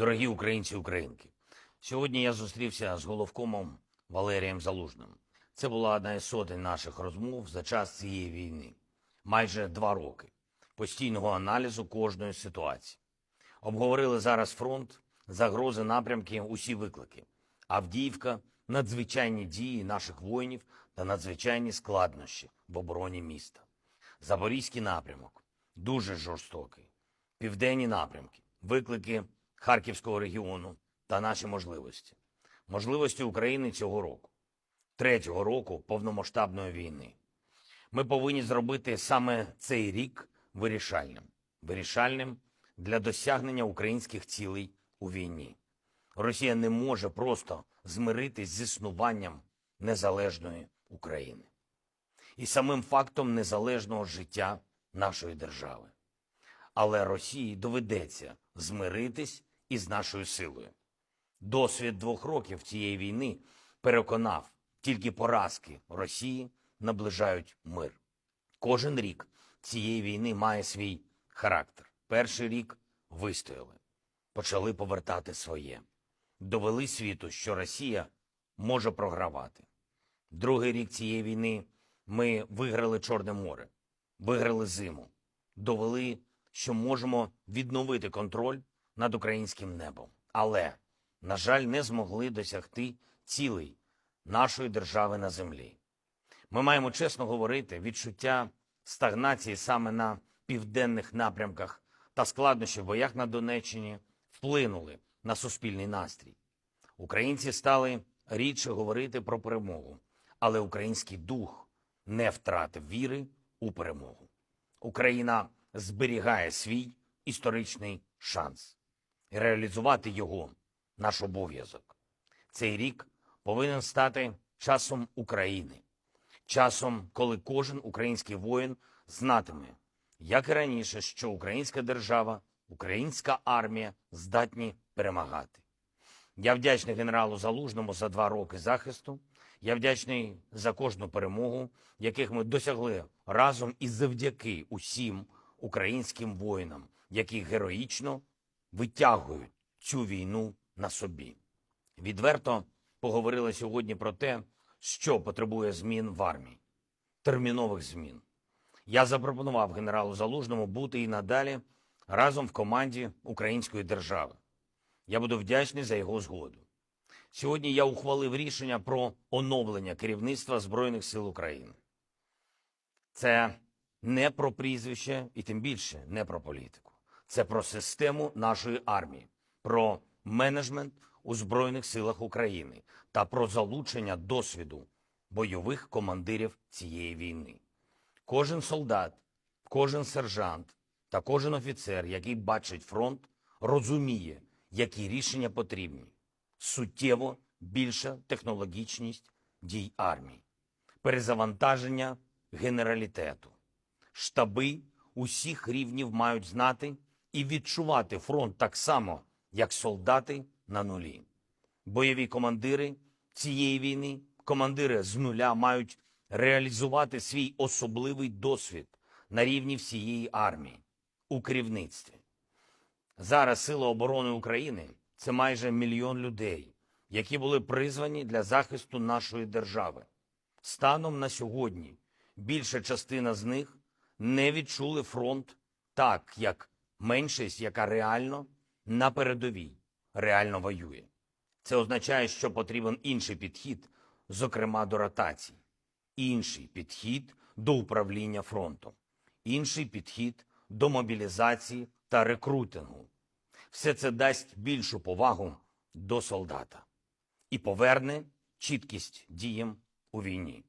Дорогі українці українки, сьогодні я зустрівся з головкомом Валерієм Залужним. Це була одна із сотень наших розмов за час цієї війни. Майже два роки постійного аналізу кожної ситуації. Обговорили зараз фронт, загрози, напрямки, усі виклики. Авдіївка, надзвичайні дії наших воїнів та надзвичайні складнощі в обороні міста. Запорізький напрямок дуже жорстокий. Південні напрямки, виклики Харківського регіону та наші можливості. Можливості України цього року, третього року повномасштабної війни. Ми повинні зробити саме цей рік вирішальним. Вирішальним для досягнення українських цілей у війні. Росія не може просто змиритись з існуванням незалежної України і самим фактом незалежного життя нашої держави. Але Росії доведеться змиритись із нашою силою. Досвід двох років цієї війни переконав, тільки поразки Росії наближають мир. Кожен рік цієї війни має свій характер. Перший рік вистояли, почали повертати своє, довели світу, що Росія може програвати. Другий рік цієї війни ми виграли Чорне море, виграли зиму, довели, що можемо відновити контроль над українським небом. Але, на жаль, не змогли досягти цілей нашої держави на землі. Ми маємо чесно говорити, відчуття стагнації саме на південних напрямках та складнощі в боях на Донеччині вплинули на суспільний настрій. Українці стали рідше говорити про перемогу, але український дух не втратив віри у перемогу. Україна зберігає свій історичний шанс. І реалізувати його наш обов'язок. Цей рік повинен стати часом України, часом, коли кожен український воїн знатиме, як і раніше, що українська держава, українська армія здатні перемагати. Я вдячний генералу Залужному за два роки захисту. Я вдячний за кожну перемогу, яких ми досягли разом і завдяки усім українським воїнам, які героїчно витягують цю війну на собі. Відверто поговорили сьогодні про те, що потребує змін в армії, термінових змін. Я запропонував генералу Залужному бути і надалі разом в команді української держави. Я буду вдячний за його згоду. Сьогодні я ухвалив рішення про оновлення керівництва Збройних сил України. Це не про прізвище і тим більше не про політику. Це про систему нашої армії, про менеджмент у Збройних силах України та про залучення досвіду бойових командирів цієї війни. Кожен солдат, кожен сержант та кожен офіцер, який бачить фронт, розуміє, які рішення потрібні. Суттєво більша технологічність дій армії, перезавантаження генералітету. Штаби усіх рівнів мають знати і відчувати фронт так само, як солдати на нулі. Бойові командири цієї війни, командири з нуля мають реалізувати свій особливий досвід на рівні всієї армії у керівництві. Зараз Сили оборони України це майже мільйон людей, які були призвані для захисту нашої держави. Станом на сьогодні більша частина з них не відчули фронт так, як меншість, яка реально на передовій, реально воює. Це означає, що потрібен інший підхід, зокрема до ротації, інший підхід до управління фронтом, інший підхід до мобілізації та рекрутингу. Все це дасть більшу повагу до солдата і поверне чіткість діям у війні.